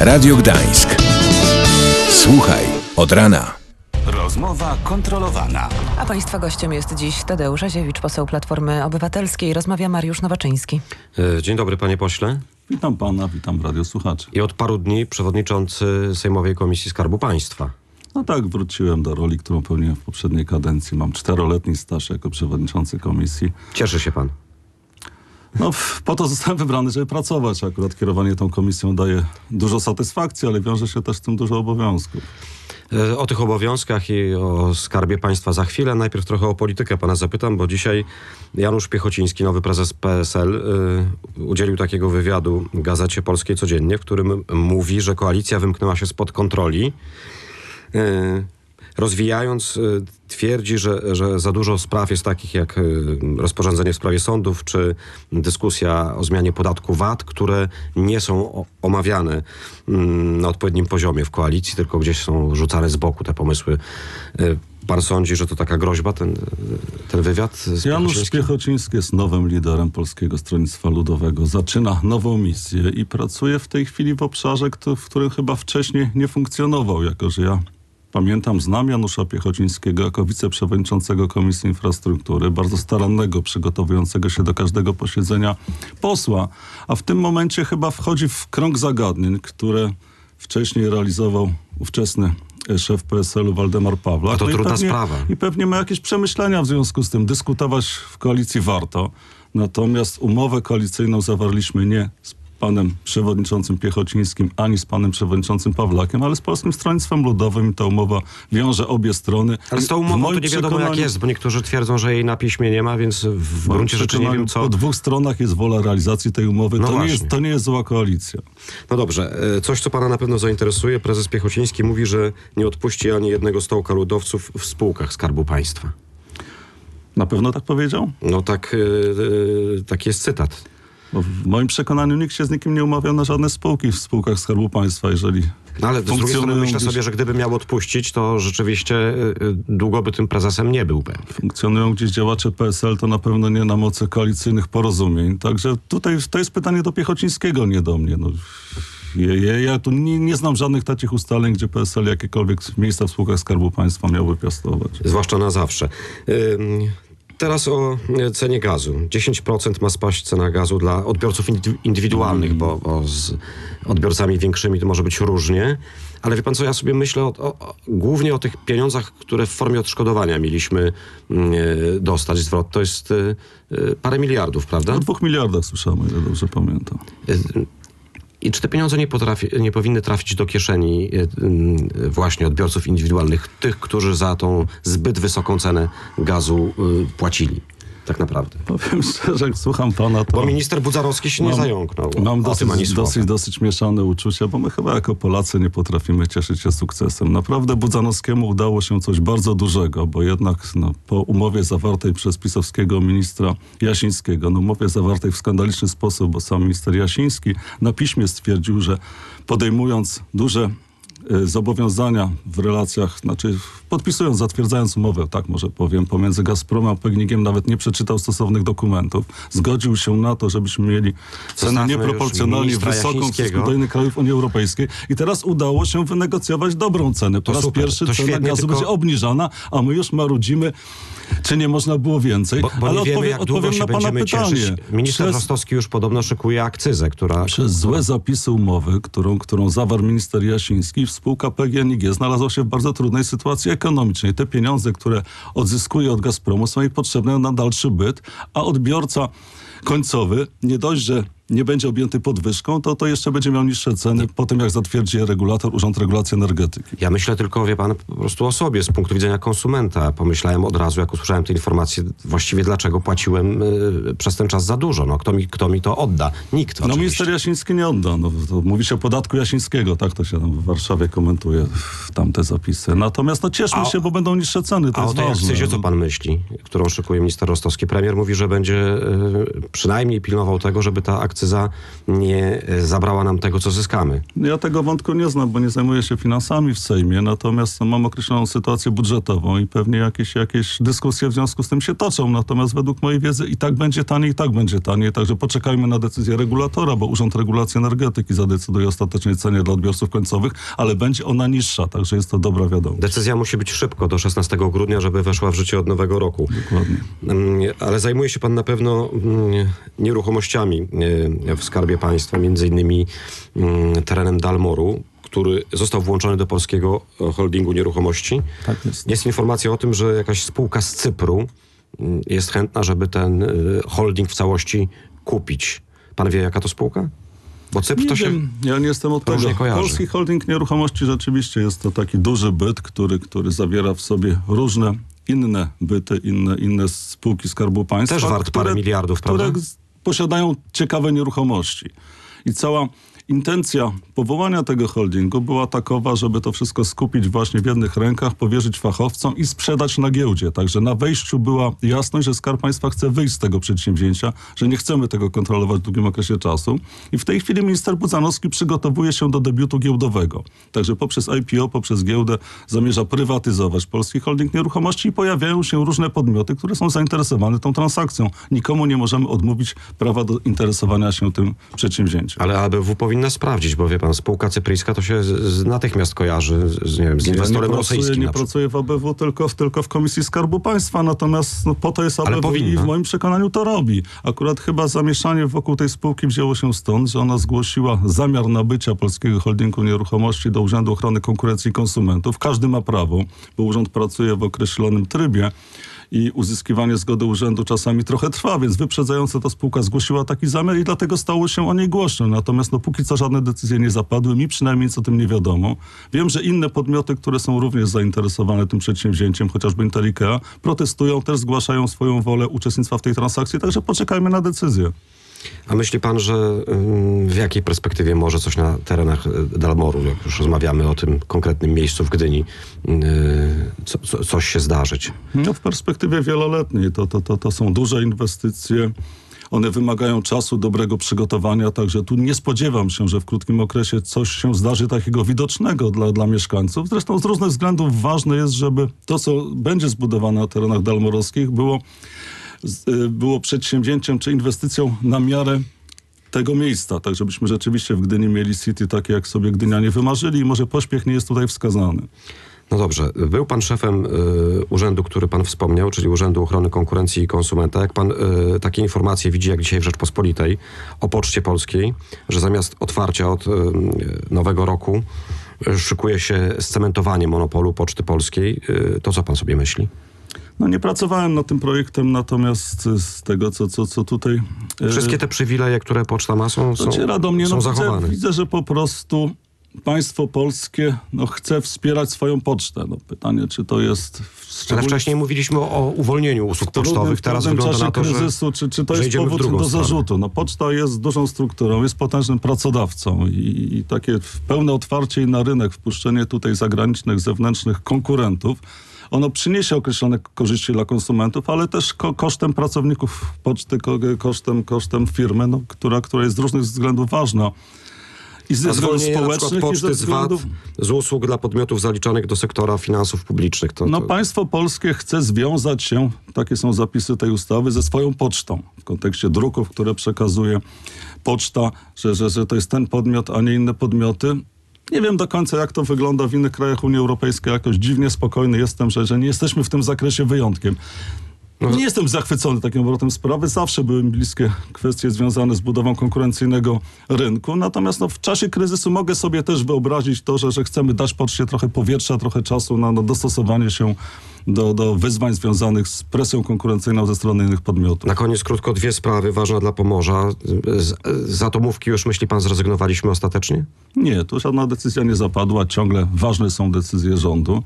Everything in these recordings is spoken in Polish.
Radio Gdańsk. Słuchaj od rana. Rozmowa kontrolowana. A Państwa gościem jest dziś Tadeusz Aziewicz, poseł Platformy Obywatelskiej. Rozmawia Mariusz Nowaczyński. E, Dzień dobry, panie pośle. Witam pana, witam radiosłuchaczy. I od paru dni przewodniczący Sejmowej Komisji Skarbu Państwa. No tak, wróciłem do roli, którą pełniłem w poprzedniej kadencji. Mam czteroletni staż jako przewodniczący komisji. Cieszy się pan. No, po to zostałem wybrany, żeby pracować. Akurat kierowanie tą komisją daje dużo satysfakcji, ale wiąże się też z tym dużo obowiązków. E, O tych obowiązkach i o skarbie państwa za chwilę. Najpierw trochę o politykę pana zapytam, bo dzisiaj Janusz Piechociński, nowy prezes PSL, y, udzielił takiego wywiadu gazecie Polskiej Codziennie, w którym mówi, że koalicja wymknęła się spod kontroli. Rozwijając, y, twierdzi, że, że za dużo spraw jest takich jak y, rozporządzenie w sprawie sądów, czy dyskusja o zmianie podatku VAT, które nie są omawiane mm, na odpowiednim poziomie w koalicji, tylko gdzieś są rzucane z boku te pomysły. Y, Pan sądzi, że to taka groźba, ten, ten wywiad z Janusz? Piechociński jest nowym liderem Polskiego Stronnictwa Ludowego. Zaczyna nową misję i pracuje w tej chwili w obszarze, w którym chyba wcześniej nie funkcjonował, jako że ja pamiętam, znam Janusza Piechocińskiego jako wiceprzewodniczącego Komisji Infrastruktury, bardzo starannego, przygotowującego się do każdego posiedzenia posła, a w tym momencie chyba wchodzi w krąg zagadnień, które wcześniej realizował ówczesny e, szef PSL-u Waldemar Pawlak. A to No trudna pewnie- sprawa. I pewnie ma jakieś przemyślenia w związku z tym. Dyskutować w koalicji warto. Natomiast umowę koalicyjną zawarliśmy nie z panem przewodniczącym Piechocińskim, ani z panem przewodniczącym Pawlakiem, ale z Polskim Stronnictwem Ludowym ta umowa wiąże obie strony. Ale z tą umową to nie wiadomo jak jest, bo niektórzy twierdzą, że jej na piśmie nie ma, więc w gruncie rzeczy nie wiem co... Po dwóch stronach jest wola realizacji tej umowy. No to, nie właśnie. jest, to nie jest zła koalicja. No dobrze, e, coś co pana na pewno zainteresuje. Prezes Piechociński mówi, że nie odpuści ani jednego stołka ludowców w spółkach Skarbu Państwa. Na pewno tak powiedział? No tak, e, taki jest cytat. Bo w moim przekonaniu nikt się z nikim nie umawiał na żadne spółki w spółkach Skarbu Państwa, jeżeli No ale z drugiej strony myślę gdzieś- sobie, że gdyby miał odpuścić, to rzeczywiście e, e, długo by tym prezesem nie był pewnie. funkcjonują gdzieś działacze PSL, to na pewno nie na mocy koalicyjnych porozumień. Także tutaj to jest pytanie do Piechocińskiego, nie do mnie. No, ja, ja, ja tu nie, nie znam żadnych takich ustaleń, gdzie PSL jakiekolwiek miejsca w spółkach Skarbu Państwa miałby piastować. Zwłaszcza na zawsze. Ym, Teraz o e, cenie gazu. 10% ma spaść cena gazu dla odbiorców indy- indywidualnych, bo, bo z odbiorcami większymi to może być różnie. Ale wie pan co, ja sobie myślę o, o, głównie o tych pieniądzach, które w formie odszkodowania mieliśmy e, dostać. Zwrot to jest e, parę miliardów, prawda? O dwóch miliardach słyszałem, ile dobrze pamiętam. E, I czy te pieniądze nie, potrafi, nie powinny trafić do kieszeni e, mm, właśnie odbiorców indywidualnych, tych, którzy za tą zbyt wysoką cenę gazu y, płacili? Tak naprawdę. Powiem szczerze, jak słucham pana, to... Bo minister Budzarowski się nie zająknął. Mam dosyć, słowa. dosyć, dosyć mieszane uczucia, bo my chyba jako Polacy nie potrafimy cieszyć się sukcesem. Naprawdę Budzanowskiemu udało się coś bardzo dużego, bo jednak no, po umowie zawartej przez pisowskiego ministra Jasińskiego, no umowie zawartej w skandaliczny sposób, bo sam minister Jasiński na piśmie stwierdził, że podejmując duże zobowiązania w relacjach, znaczy podpisując, zatwierdzając umowę, tak może powiem, pomiędzy Gazpromem a Pegnikiem, nawet nie przeczytał stosownych dokumentów. Zgodził się na to, żebyśmy mieli cenę nieproporcjonalnie wysoką w stosunku do innych krajów Unii Europejskiej i teraz udało się wynegocjować dobrą cenę. Po To raz super, pierwszy cena świetnie, gazu tylko- będzie obniżana, a my już marudzimy, czy nie można było więcej. Bo, bo Ale nie wiemy, jak długo odpowiem się na pana będziemy pytanie. cieszyć. Minister Przez- Rostowski już podobno szykuje akcyzę, która... przez złe zapisy umowy, którą, którą zawarł minister Jasiński, spółka PGNiG znalazła się w bardzo trudnej sytuacji ekonomicznej. Te pieniądze, które odzyskuje od Gazpromu są jej potrzebne na dalszy byt, a odbiorca końcowy nie dość, że nie będzie objęty podwyżką, to, to jeszcze będzie miał niższe ceny po tym, jak zatwierdzi regulator, Urząd Regulacji Energetyki. Ja myślę tylko, wie pan, po prostu o sobie z punktu widzenia konsumenta. Pomyślałem od razu, jak usłyszałem te informacje, właściwie dlaczego płaciłem y, przez ten czas za dużo. No, kto, mi, kto mi to odda? Nikt No oczywiście. minister Jasiński nie odda. No, mówi się o podatku Jasińskiego, tak to się tam w Warszawie komentuje tamte zapisy. Natomiast no cieszmy A- się, bo będą niższe ceny, to A o jest tej ważne. akcyzie co pan myśli, którą szykuje minister Rostowski? Premier mówi, że będzie y, przynajmniej pilnował tego, żeby ta akcyza akcyza nie e, zabrała nam tego, co zyskamy. Ja tego wątku nie znam, bo nie zajmuję się finansami w Sejmie, natomiast no, mam określoną sytuację budżetową i pewnie jakieś, jakieś dyskusje w związku z tym się toczą. Natomiast według mojej wiedzy i tak będzie taniej, i tak będzie taniej. Także poczekajmy na decyzję regulatora, bo Urząd Regulacji Energetyki zadecyduje o ostatecznej cenie dla odbiorców końcowych, ale będzie ona niższa, także jest to dobra wiadomość. Decyzja musi być szybko, do 16 grudnia, żeby weszła w życie od nowego roku. Dokładnie. Mm, Ale zajmuje się pan na pewno mm, nieruchomościami e, w Skarbie Państwa, między innymi mm, terenem Dalmoru, który został włączony do polskiego e, holdingu nieruchomości. Tak jest. Jest informacja o tym, że jakaś spółka z Cypru mm, jest chętna, żeby ten e, holding w całości kupić. Pan wie, jaka to spółka? Bo Cypr Nie to się... wiem, ja nie jestem od tego. kojarzy. Polski holding nieruchomości rzeczywiście jest to taki duży byt, który, który zawiera w sobie różne inne byty, inne, inne spółki Skarbu Państwa. Też wart parę miliardów, które prawda? Posiadają ciekawe nieruchomości. I cała intencja powołania tego holdingu była takowa, żeby to wszystko skupić właśnie w jednych rękach, powierzyć fachowcom i sprzedać na giełdzie. Także na wejściu była jasność, że Skarb Państwa chce wyjść z tego przedsięwzięcia, że nie chcemy tego kontrolować w długim okresie czasu. I w tej chwili minister Budzanowski przygotowuje się do debiutu giełdowego. Także poprzez IPO, poprzez giełdę zamierza prywatyzować polski holding nieruchomości i pojawiają się różne podmioty, które są zainteresowane tą transakcją. Nikomu nie możemy odmówić prawa do interesowania się tym przedsięwzięciem. Ale ABW powinna sprawdzić, bo wie pan, spółka cypryjska to się z, z natychmiast kojarzy z, nie wiem, z Ja inwestorem nie pracuję, rosyjskim. nie na przykład. pracuję w ABW, tylko w, tylko w Komisji Skarbu Państwa, natomiast no, po to jest ABW i w moim przekonaniu to robi. Akurat chyba zamieszanie wokół tej spółki wzięło się stąd, że ona zgłosiła zamiar nabycia polskiego holdingu nieruchomości do Urzędu Ochrony Konkurencji i Konsumentów. Każdy ma prawo, bo urząd pracuje w określonym trybie i uzyskiwanie zgody urzędu czasami trochę trwa, więc wyprzedzająco ta spółka zgłosiła taki zamiar i dlatego stało się o niej głośno. Natomiast no, póki co żadne decyzje nie zapadły, mi przynajmniej nic o tym nie wiadomo. Wiem, że inne podmioty, które są również zainteresowane tym przedsięwzięciem, chociażby Intelikea, protestują, też zgłaszają swoją wolę uczestnictwa w tej transakcji, także poczekajmy na decyzję. A myśli pan, że ym, w jakiej perspektywie może coś na terenach y, Dalmoru, jak już rozmawiamy o tym konkretnym miejscu w Gdyni, y, co, co, coś się zdarzyć? No, w perspektywie wieloletniej to, to, to, to są duże inwestycje. One wymagają czasu, dobrego przygotowania, także tu nie spodziewam się, że w krótkim okresie coś się zdarzy takiego widocznego dla, dla mieszkańców. Zresztą z różnych względów ważne jest, żeby to, co będzie zbudowane na terenach dalmorowskich, było, y, było przedsięwzięciem czy inwestycją na miarę tego miejsca, tak żebyśmy rzeczywiście w Gdyni mieli city takie, jak sobie Gdynianie wymarzyli i może pośpiech nie jest tutaj wskazany. No dobrze, był pan szefem y, urzędu, który pan wspomniał, czyli Urzędu Ochrony Konkurencji i Konsumenta. Jak pan y, takie informacje widzi, jak dzisiaj w Rzeczpospolitej, o Poczcie Polskiej, że zamiast otwarcia od y, nowego roku y, szykuje się scementowanie monopolu Poczty Polskiej, y, to co pan sobie myśli? No nie pracowałem nad tym projektem, natomiast z tego, co, co, co tutaj... y, Wszystkie te przywileje, które poczta ma, są, są, mnie, są no zachowane. widzę, widzę, że po prostu państwo polskie no, chce wspierać swoją pocztę. No, pytanie, czy to jest... Ale wcześniej mówiliśmy o, uwolnieniu usług pocztowych. Teraz wygląda na to, że, kryzysu, czy, czy to że jest powód do stronę. zarzutu? No, poczta jest dużą strukturą, jest potężnym pracodawcą i, i takie pełne otwarcie na rynek, wpuszczenie tutaj zagranicznych, zewnętrznych konkurentów, ono przyniesie określone korzyści dla konsumentów, ale też ko- kosztem pracowników poczty, ko- kosztem, kosztem firmy, no, która, która jest z różnych względów ważna. I ze względów społecznych, i ze poczty z VAT, względów... z usług dla podmiotów zaliczanych do sektora finansów publicznych. To, No to... państwo polskie chce związać się, takie są zapisy tej ustawy, ze swoją pocztą. W kontekście druków, które przekazuje poczta, że, że, że to jest ten podmiot, a nie inne podmioty. Nie wiem do końca, jak to wygląda w innych krajach Unii Europejskiej. Jakoś dziwnie spokojny jestem, że, że nie jesteśmy w tym zakresie wyjątkiem. Nie jestem zachwycony takim obrotem sprawy. Zawsze były mi bliskie kwestie związane z budową konkurencyjnego rynku. Natomiast no, w czasie kryzysu mogę sobie też wyobrazić to, że, że chcemy dać poczcie trochę powietrza, trochę czasu na, na dostosowanie się do, do wyzwań związanych z presją konkurencyjną ze strony innych podmiotów. Na koniec krótko dwie sprawy ważne dla Pomorza. Z, z atomówki już myśli pan zrezygnowaliśmy ostatecznie? Nie, tu żadna decyzja nie zapadła. Ciągle ważne są decyzje rządu.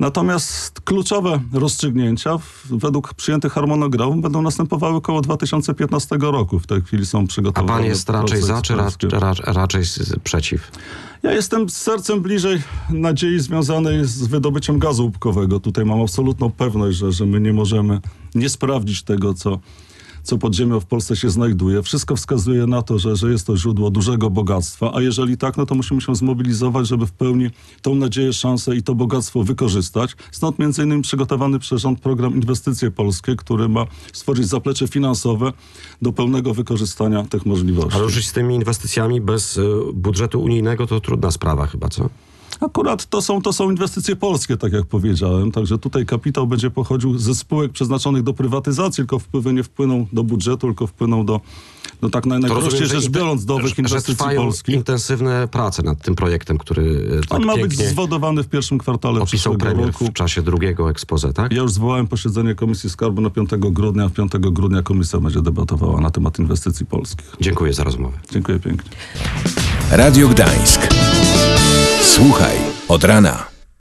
Natomiast kluczowe rozstrzygnięcia według przyjętych harmonogramów będą następowały około 2015 roku. W tej chwili są A przygotowane. pan jest raczej za, czy raczej przeciw? Ja jestem sercem bliżej nadziei związanej z wydobyciem gazu łupkowego. Tutaj mam absolutną pewność, że, że my nie możemy nie sprawdzić tego, co, co pod ziemią w Polsce się znajduje. Wszystko wskazuje na to, że, że jest to źródło dużego bogactwa, a jeżeli tak, no to musimy się zmobilizować, żeby w pełni tą nadzieję, szansę i to bogactwo wykorzystać. Stąd między innymi przygotowany przez rząd program Inwestycje Polskie, który ma stworzyć zaplecze finansowe do pełnego wykorzystania tych możliwości. Ale ruszyć z tymi inwestycjami bez y, budżetu unijnego to trudna sprawa chyba, co? Akurat to są, to są inwestycje polskie, tak jak powiedziałem. Także tutaj kapitał będzie pochodził ze spółek przeznaczonych do prywatyzacji, tylko wpływy nie wpłyną do budżetu, tylko wpłyną do, no tak najprościej rzecz biorąc, do owych inwestycji polskich. intensywne prace nad tym projektem, który y, tak On ma być zwodowany w pierwszym kwartale opisał przyszłego premier roku. w czasie drugiego expose, tak? Ja już zwołałem posiedzenie Komisji Skarbu na 5 grudnia. 5 grudnia komisja będzie debatowała na temat inwestycji polskich. Dziękuję za rozmowę. Dziękuję pięknie. Radio Gdańsk. Słuchaj od rana.